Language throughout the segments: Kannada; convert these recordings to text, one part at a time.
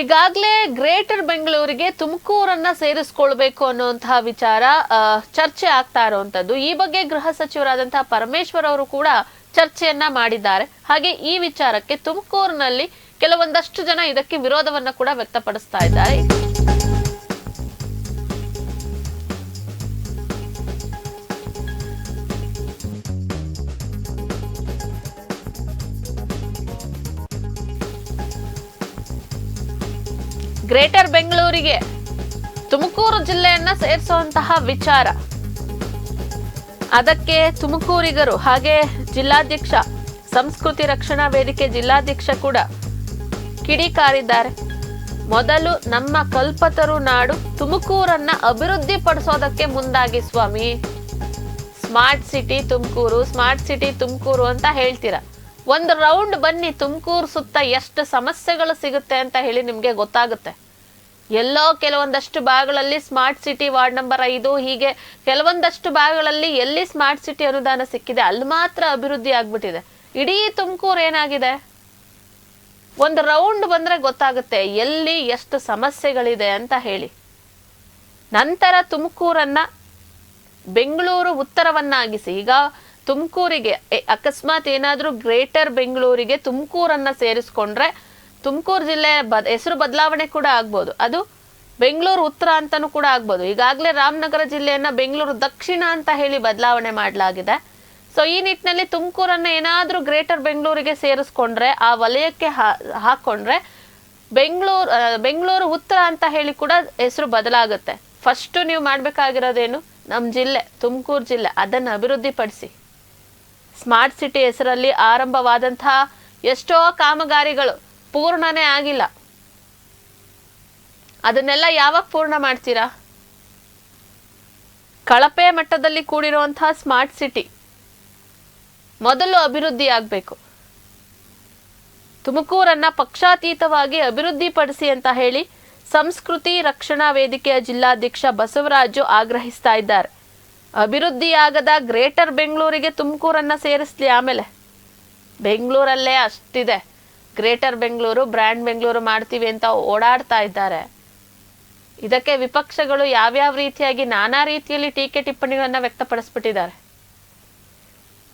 ಈಗಾಗಲೇ ಗ್ರೇಟರ್ ಬೆಂಗಳೂರಿಗೆ ತುಮಕೂರನ್ನ ಸೇರಿಸ್ಕೊಳ್ಬೇಕು ಅನ್ನುವಂತಹ ವಿಚಾರ ಚರ್ಚೆ ಆಗ್ತಾ ಇರುವಂತದ್ದು ಈ ಬಗ್ಗೆ ಗೃಹ ಸಚಿವರಾದಂತಹ ಪರಮೇಶ್ವರ್ ಅವರು ಕೂಡ ಚರ್ಚೆಯನ್ನ ಮಾಡಿದ್ದಾರೆ. ಹಾಗೆ ಈ ವಿಚಾರಕ್ಕೆ ತುಮಕೂರಿನಲ್ಲಿ ಕೆಲವೊಂದಷ್ಟು ಜನ ಇದಕ್ಕೆ ವಿರೋಧವನ್ನ ಕೂಡ ವ್ಯಕ್ತಪಡಿಸ್ತಾ ಇದ್ದಾರೆ. ಗ್ರೇಟರ್ ಬೆಂಗಳೂರಿಗೆ ತುಮಕೂರು ಜಿಲ್ಲೆಯನ್ನ ಸೇರಿಸುವಂತಹ ವಿಚಾರ. ಅದಕ್ಕೆ ತುಮಕೂರಿಗರು ಹಾಗೆ ಜಿಲ್ಲಾಧ್ಯಕ್ಷ, ಸಂಸ್ಕೃತಿ ರಕ್ಷಣಾ ವೇದಿಕೆ ಜಿಲ್ಲಾಧ್ಯಕ್ಷ ಕೂಡ ಕಿಡಿಕಾರಿದ್ದಾರೆ ಮೊದಲು ನಮ್ಮ ಕಲ್ಪತರು ನಾಡು ತುಮಕೂರನ್ನ ಅಭಿವೃದ್ಧಿ ಪಡಿಸೋದಕ್ಕೆ ಮುಂದಾಗಿ ಸ್ವಾಮಿ. Smart city Tumakuru, smart city Tumakuru ಅಂತ ಹೇಳ್ತೀರಾ? ಒಂದು ರೌಂಡ್ ಬನ್ನಿ, ತುಮಕೂರು ಸುತ್ತ ಎಷ್ಟು ಸಮಸ್ಯೆಗಳು ಸಿಗುತ್ತೆ ಅಂತ ಹೇಳಿ ನಿಮಗೆ ಗೊತ್ತಾಗುತ್ತೆ. ಎಲ್ಲೋ ಕೆಲವೊಂದಷ್ಟು ಭಾಗಗಳಲ್ಲಿ ಸ್ಮಾರ್ಟ್ ಸಿಟಿ ವಾರ್ಡ್ ನಂಬರ್ ಐದು, ಹೀಗೆ ಕೆಲವೊಂದಷ್ಟು ಭಾಗಗಳಲ್ಲಿ ಎಲ್ಲಿ ಸ್ಮಾರ್ಟ್ ಸಿಟಿ ಅನುದಾನ ಸಿಕ್ಕಿದೆ, ಅಲ್ಲಿ ಮಾತ್ರ ಅಭಿವೃದ್ಧಿ ಆಗ್ಬಿಟ್ಟಿದೆ. ಇಡೀ ತುಮಕೂರು ಏನಾಗಿದೆ? ಒಂದು ರೌಂಡ್ ಬಂದ್ರೆ ಗೊತ್ತಾಗುತ್ತೆ ಎಲ್ಲಿ ಎಷ್ಟು ಸಮಸ್ಯೆಗಳಿದೆ ಅಂತ ಹೇಳಿ. ನಂತರ ತುಮಕೂರನ್ನ ಬೆಂಗಳೂರು ಉತ್ತರವನ್ನಾಗಿಸಿ, ಈಗ ತುಮಕೂರಿಗೆ ಅಕಸ್ಮಾತ್ ಏನಾದ್ರೂ ಗ್ರೇಟರ್ ಬೆಂಗಳೂರಿಗೆ ತುಮಕೂರನ್ನ ಸೇರಿಸ್ಕೊಂಡ್ರೆ ತುಮಕೂರು ಜಿಲ್ಲೆ ಬದ್ ಹೆಸರು ಬದಲಾವಣೆ ಕೂಡ ಆಗ್ಬೋದು. ಅದು ಬೆಂಗಳೂರು ಉತ್ತರ ಅಂತಲೂ ಕೂಡ ಆಗ್ಬೋದು. ಈಗಾಗಲೇ ರಾಮನಗರ ಜಿಲ್ಲೆಯನ್ನು ಬೆಂಗಳೂರು ದಕ್ಷಿಣ ಅಂತ ಹೇಳಿ ಬದಲಾವಣೆ ಮಾಡಲಾಗಿದೆ. ಸೊ ಈ ನಿಟ್ಟಿನಲ್ಲಿ ತುಮಕೂರನ್ನ ಏನಾದ್ರೂ ಗ್ರೇಟರ್ ಬೆಂಗಳೂರಿಗೆ ಸೇರಿಸ್ಕೊಂಡ್ರೆ, ಆ ವಲಯಕ್ಕೆ ಹಾಕೊಂಡ್ರೆ ಬೆಂಗಳೂರು ಬೆಂಗಳೂರು ಉತ್ತರ ಅಂತ ಹೇಳಿ ಕೂಡ ಹೆಸರು ಬದಲಾಗುತ್ತೆ. ಫಸ್ಟ್ ನೀವು ಮಾಡಬೇಕಾಗಿರೋದೇನು? ನಮ್ಮ ಜಿಲ್ಲೆ, ತುಮಕೂರು ಜಿಲ್ಲೆ. ಅದನ್ನು ಅಭಿವೃದ್ಧಿಪಡಿಸಿ. ಸ್ಮಾರ್ಟ್ ಸಿಟಿ ಹೆಸರಲ್ಲಿ ಆರಂಭವಾದಂತಹ ಎಷ್ಟೋ ಕಾಮಗಾರಿಗಳು ಪೂರ್ಣನೇ ಆಗಿಲ್ಲ. ಅದನ್ನೆಲ್ಲ ಯಾವಾಗ ಪೂರ್ಣ ಮಾಡ್ತೀರಾ? ಕಳಪೆ ಮಟ್ಟದಲ್ಲಿ ಕೂಡಿರುವಂತಹ ಸ್ಮಾರ್ಟ್ ಸಿಟಿ ಮೊದಲು ಅಭಿವೃದ್ಧಿ ಆಗಬೇಕು. ತುಮಕೂರನ್ನ ಪಕ್ಷಾತೀತವಾಗಿ ಅಭಿವೃದ್ಧಿಪಡಿಸಿ ಅಂತ ಹೇಳಿ ಸಂಸ್ಕೃತಿ ರಕ್ಷಣಾ ವೇದಿಕೆಯ ಜಿಲ್ಲಾಧ್ಯಕ್ಷ ಬಸವರಾಜು ಆಗ್ರಹಿಸ್ತಾ ಇದ್ದಾರೆ. ಅಭಿವೃದ್ಧಿಯಾಗದ ಗ್ರೇಟರ್ ಬೆಂಗಳೂರಿಗೆ ತುಮಕೂರನ್ನ ಸೇರಿಸ್ಲಿ ಆಮೇಲೆ. ಬೆಂಗಳೂರಲ್ಲೇ ಅಷ್ಟಿದೆ. ಗ್ರೇಟರ್ ಬೆಂಗಳೂರು, ಬ್ರ್ಯಾಂಡ್ ಬೆಂಗಳೂರು ಮಾಡ್ತೀವಿ ಅಂತ ಓಡಾಡ್ತಾ ಇದ್ದಾರೆ. ಇದಕ್ಕೆ ವಿಪಕ್ಷಗಳು ಯಾವ್ಯಾವ ರೀತಿಯಾಗಿ ನಾನಾ ರೀತಿಯಲ್ಲಿ ಟೀಕೆ ಟಿಪ್ಪಣಿಗಳನ್ನ ವ್ಯಕ್ತಪಡಿಸ್ಬಿಟ್ಟಿದ್ದಾರೆ.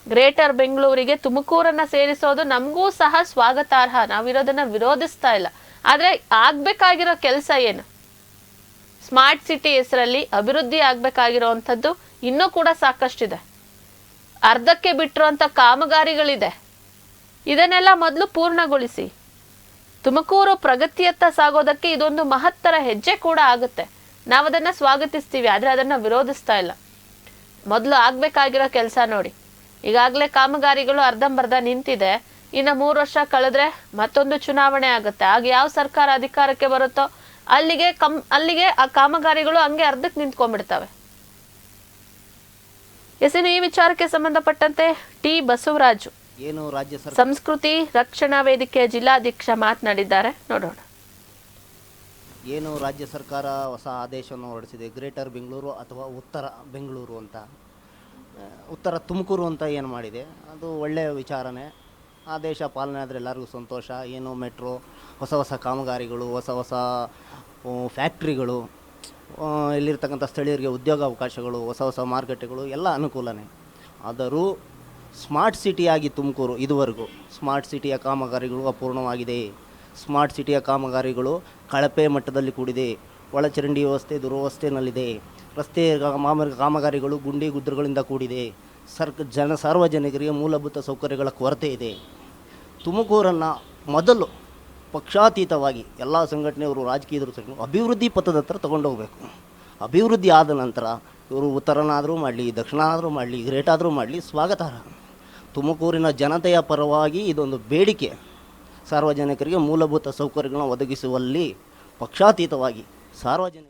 ಗ್ರೇಟರ್ ಬೆಂಗಳೂರಿಗೆ ತುಮಕೂರನ್ನ ಸೇರಿಸೋದು ನಮಗೂ ಸಹ ಸ್ವಾಗತಾರ್ಹ. ನಾವಿರೋದನ್ನ ವಿರೋಧಿಸ್ತಾ ಇಲ್ಲ. ಆದರೆ ಆಗ್ಬೇಕಾಗಿರೋ ಕೆಲಸ ಏನು? ಸ್ಮಾರ್ಟ್ ಸಿಟಿ ಹೆಸರಲ್ಲಿ ಅಭಿವೃದ್ಧಿ ಆಗ್ಬೇಕಾಗಿರುವಂಥದ್ದು ಇನ್ನೂ ಕೂಡ ಸಾಕಷ್ಟಿದೆ. ಅರ್ಧಕ್ಕೆ ಬಿಟ್ಟಿರುವಂಥ ಕಾಮಗಾರಿಗಳಿದೆ. ಇದನ್ನೆಲ್ಲ ಮೊದಲು ಪೂರ್ಣಗೊಳಿಸಿ. ತುಮಕೂರು ಪ್ರಗತಿಯತ್ತ ಸಾಗೋದಕ್ಕೆ ಇದೊಂದು ಮಹತ್ತರ ಹೆಜ್ಜೆ ಕೂಡ ಆಗುತ್ತೆ. ನಾವು ಅದನ್ನ ಸ್ವಾಗತಿಸ್ತೀವಿ, ಆದ್ರೆ ಅದನ್ನ ವಿರೋಧಿಸ್ತಾ ಇಲ್ಲ. ಮೊದಲು ಆಗ್ಬೇಕಾಗಿರೋ ಕೆಲಸ ನೋಡಿ. ಈಗಾಗಲೇ ಕಾಮಗಾರಿಗಳು ಅರ್ಧಂಬರ್ಧ ನಿಂತಿದೆ. ಇನ್ನು ಮೂರು ವರ್ಷ ಕಳೆದ್ರೆ ಮತ್ತೊಂದು ಚುನಾವಣೆ ಆಗುತ್ತೆ. ಆಗ ಯಾವ ಸರ್ಕಾರ ಅಧಿಕಾರಕ್ಕೆ ಬರುತ್ತೋ ಅಲ್ಲಿಗೆ ಕಮ್ ಅಲ್ಲಿಗೆ ಆ ಕಾಮಗಾರಿಗಳು ಹಂಗೆ ಅರ್ಧಕ್ಕೆ ನಿಂತ್ಕೊಂಡ್ಬಿಡ್ತವೆ. ಎಸಿನ ಈ ವಿಚಾರಕ್ಕೆ ಸಂಬಂಧಪಟ್ಟಂತೆ ಟಿ ಬಸವರಾಜು ಏನು ರಾಜ್ಯ ಸರ್ಕಾರ? ಸಂಸ್ಕೃತಿ ರಕ್ಷಣಾ ವೇದಿಕೆಯ ಜಿಲ್ಲಾಧ್ಯಕ್ಷ ಮಾತನಾಡಿದ್ದಾರೆ. ನೋಡೋಣ. ಏನು ರಾಜ್ಯ ಸರ್ಕಾರ ಹೊಸ ಆದೇಶವನ್ನು ಹೊರಡಿಸಿದೆ? ಗ್ರೇಟರ್ ಬೆಂಗಳೂರು ಅಥವಾ ಉತ್ತರ ಬೆಂಗಳೂರು ಅಂತ? ಉತ್ತರ ತುಮಕೂರು ಅಂತ ಏನು ಮಾಡಿದೆ? ಅದು ಒಳ್ಳೆಯ ವಿಚಾರನೇ. ಆದೇಶ ಪಾಲನೆ ಆದರೆ ಎಲ್ಲರಿಗೂ ಸಂತೋಷ. ಏನು ಮೆಟ್ರೋ ಹೊಸ ಹೊಸ ಕಾಮಗಾರಿಗಳು ಹೊಸ ಹೊಸ ಆ, ಫ್ಯಾಕ್ಟ್ರಿಗಳು ಆ, ಇಲ್ಲಿರ್ತಕ್ಕಂಥ ಸ್ಥಳೀಯರಿಗೆ ಉದ್ಯೋಗಾವಕಾಶಗಳು ಹೊಸ ಹೊಸ ಮಾರುಕಟ್ಟೆಗಳು ಎಲ್ಲ ಅನುಕೂಲನೇ. ಆದರೂ ಸ್ಮಾರ್ಟ್ ಸಿಟಿಯಾಗಿ ತುಮಕೂರು ಇದುವರೆಗೂ ಸ್ಮಾರ್ಟ್ ಸಿಟಿಯ ಕಾಮಗಾರಿಗಳು ಅಪೂರ್ಣವಾಗಿದೆ. ಸ್ಮಾರ್ಟ್ ಸಿಟಿಯ ಕಾಮಗಾರಿಗಳು ಕಳಪೆ ಮಟ್ಟದಲ್ಲಿ ಕೂಡಿದೆ. ಒಳಚರಂಡಿ ವ್ಯವಸ್ಥೆ ದುರವಸ್ಥೆನಲ್ಲಿದೆ. ರಸ್ತೆ ಕಾಮ- ಕಾಮಗಾರಿಗಳು ಗುಂಡಿ ಗುದ್ರಗಳಿಂದ ಕೂಡಿದೆ. ಸರ್ಕ ಜನ ಸಾರ್ವಜನಿಕರಿಗೆ ಮೂಲಭೂತ ಸೌಕರ್ಯಗಳ ಕೊರತೆ ಇದೆ. ತುಮಕೂರನ್ನು ಮೊದಲು ಪಕ್ಷಾತೀತವಾಗಿ ಎಲ್ಲ ಸಂಘಟನೆಯವರು ರಾಜಕೀಯದರು ಸಹ ಅಭಿವೃದ್ಧಿ ಪಥದ ಹತ್ರ ತಗೊಂಡೋಗ್ಬೇಕು ಅಭಿವೃದ್ಧಿ ಆದ ನಂತರ ಇವರು ಉತ್ತರನಾದರೂ ಮಾಡಲಿ ದಕ್ಷಿಣನಾದರೂ ಮಾಡಲಿ ಗ್ರೇಟಾದರೂ ಮಾಡಲಿ ಸ್ವಾಗತಾರ್ಹ. ತುಮಕೂರಿನ ಜನತೆಯ ಪರವಾಗಿ ಇದೊಂದು ಬೇಡಿಕೆ. ಸಾರ್ವಜನಿಕರಿಗೆ ಮೂಲಭೂತ ಸೌಕರ್ಯಗಳನ್ನು ಒದಗಿಸುವಲ್ಲಿ ಪಕ್ಷಾತೀತವಾಗಿ ಸಾರ್ವಜನಿಕ